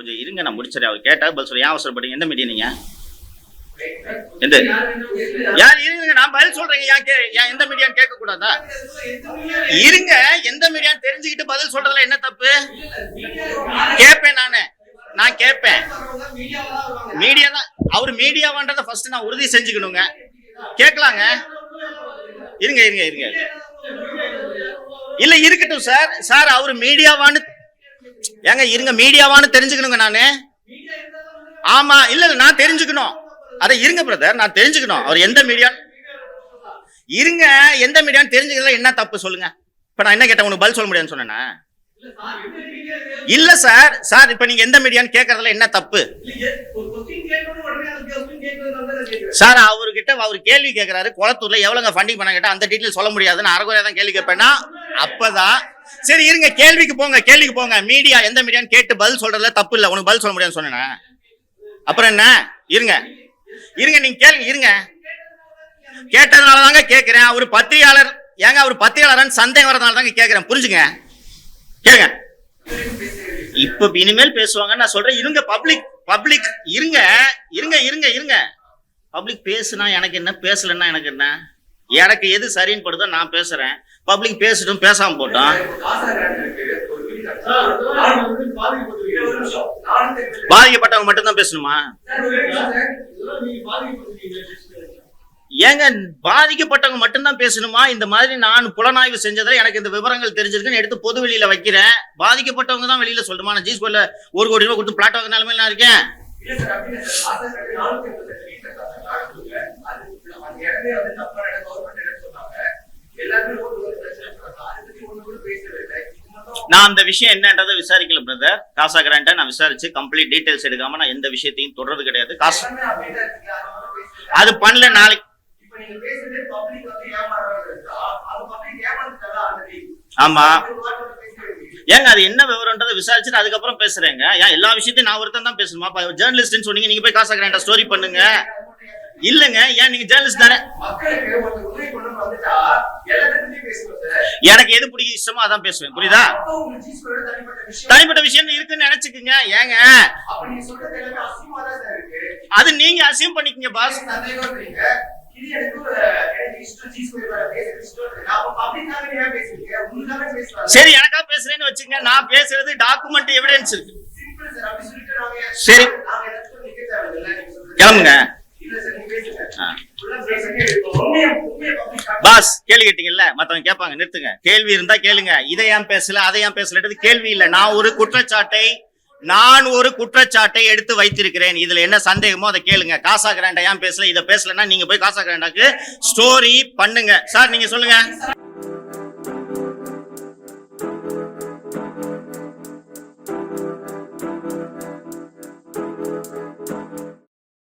கொஞ்சம் இருங்க நான் முடிச்சிடறேன். அவர் கேட்டா பதில் சொல்ல ஏன் அவசரப்படுங்க எந்த மீடியா நீங்க? எந்த? யார் இருங்க நான் பதில் சொல்றேங்க ஏன் கே ஏன் எந்த மீடியான்னு கேட்க கூடாதா இருங்க எந்த மீடியான்னு தெரிஞ்சுக்கிட்டு பதில் சொல்றதுல என்ன தப்பு? கேட்பேன் நானு. நான் கேட்பேன். மீடியா தான். அவர் மீடியாவான்றதை ஃபர்ஸ்ட் நான் உறுதி செஞ்சுக்கணுங்க. கேட்கலாங்க. இருங்க இருங்க இருங்க. இல்ல இருக்கட்டும் சார் சார் அவர் மீடியாவான்னு ஏங்க இருங்க மீடியாவான்னு தெரிஞ்சுக்கணுங்க நானு. ஆமா இல்ல இல்ல நான் தெரிஞ்சுக்கணும். அதை இருங்க பிரதர் நான் தெரிஞ்சுக்கணும். அவர் எந்த மீடியா இருங்க எந்த மீடியான்னு தெரிஞ்சுக்கிறதுல என்ன தப்பு சொல்லுங்க. இப்ப நான் என்ன கேட்டேன் உனக்கு பதில் சொல்ல முடியாதுன்னு சொன்னேனா? இல்ல சார் சார் இப்ப நீங்க எந்த மீடியான்னு கேக்குறதுல என்ன தப்பு? சார் அவர்கிட்ட அவர் கேள்வி கேட்கிறாரு குளத்தூர்ல எவ்வளவுங்க ஃபண்டிங் பண்ண கேட்டா அந்த டீட்டெயில் சொல்ல முடியாதுன்னு அறகுறையா தான் கேள்வி கேட்பேன்னா அப்பதான் சரி இருங்க. கேள்விக்கு போங்க கேள்விக்கு போங்க. மீடியா எந்த மீடியான்னு கேட்டு பதில் சொல்றதுல தப்பு இல்ல. உனக்கு பதில் சொல்ல முடியாதுன்னு சொன்னேன் அப்புறம் என்ன? இருங்க. இருங்க நீங்க கேளுங்க இருங்க. கேட்டதுனால தாங்க கேட்கிறேன் அவர் பத்திரிகையாளர். ஏங்க அவர் பத்திரிகையாளர் சந்தேகம் வரதுனால தாங்க கேட்கிறேன் புரிஞ்சுங்க? கேளுங்க. இப்ப இனிமேல் பேசுவாங்க நான் சொல்றேன். இருங்க பப்ளிக் பப்ளிக் இருங்க. இருங்க இருங்க இருங்க. பப்ளிக் பேசுனா எனக்கு என்ன? பேசலன்னா எனக்கு என்ன? எனக்கு எது சரின்னு படுதோ நான் பேசுறேன். பப்ளிக் பேசட்டும் பேசாம போட்டோம் பாதிக்கப்பட்டவங்க மட்டும்தான் பேசணுமா? ஏங்க பாதிக்கப்பட்டவங்க மட்டும்தான் பேசணுமா? இந்த மாதிரி நான் புலனாய்வு செஞ்சதுல எனக்கு இந்த விவரங்கள் தெரிஞ்சிருக்குன்னு எடுத்து பொது வெளியில வைக்கிறேன். பாதிக்கப்பட்டவங்க தான் வெளியில சொல்லணுமா நான் ஜீஸ்கோல ஒரு கோடி ரூபாய் கொடுத்து பிளாட் வாங்க நிலைமையில நான் இருக்கேன். நான் அந்த விஷயம் என்னன்றதை விசாரிக்கல பிரதர் காசா கிராண்ட நான் விசாரிச்சு கம்ப்ளீட் டீடைல்ஸ் எடுக்காம நான் எந்த விஷயத்தையும் தொடர்றது கிடையாது. காசு. அது பண்ணல நாளைக்கு. ஆமா. ஏங்க அது என்ன விவரம்ன்றதை விசாரிச்சுட்டு அதுக்கப்புறம் பேசுறேங்க. ஏன் எல்லா விஷயத்தையும் நான் ஒருத்தன் தான் பேசணுமா? இப்போ ஜேர்னலிஸ்ட்னு சொன்னீங்க நீங்க போய் காசா கிராண்டா ஸ்டோரி பண்ணுங்க. இல்லங்க ஏன் நீங்க ஜேர்னலிஸ்ட் தானே? எனக்கு எது பிடிக்கும் இஷ்டமோ அதான் பேசுவேன். புரியுதா? தனிப்பட்ட விஷயம் இருக்குன்னு நினைச்சுக்குங்க. ஏங்க? அது நீங்க அசியம் பண்ணிக்கங்க பாஸ் சரி எனக்கா பேசுறேன்னு வச்சுங்க. நான் பேசுறது டாக்குமெண்ட் எவிடன்ஸ் இருக்கு. சார். கிளம்புங்க. பாஸ் கேள்வி கேட்டீங்கல்ல? மத்தவங்க கேட்பாங்க நிறுத்துங்க. கேள்வி இருந்தா கேளுங்க. இதை ஏன் பேசல அதை ஏன் பேசலன்றது கேள்வி இல்ல. நான் ஒரு குற்றச்சாட்டை நான் ஒரு குற்றச்சாட்டை எடுத்து வைத்திருக்கிறேன். இதுல என்ன சந்தேகமோ அதை கேளுங்க. காசா கிராண்டா ஏன் பேசல? இதை பேசலன்னா நீங்க போய் காசா கிராண்டாக்கு ஸ்டோரி பண்ணுங்க. சார் நீங்க சொல்லுங்க.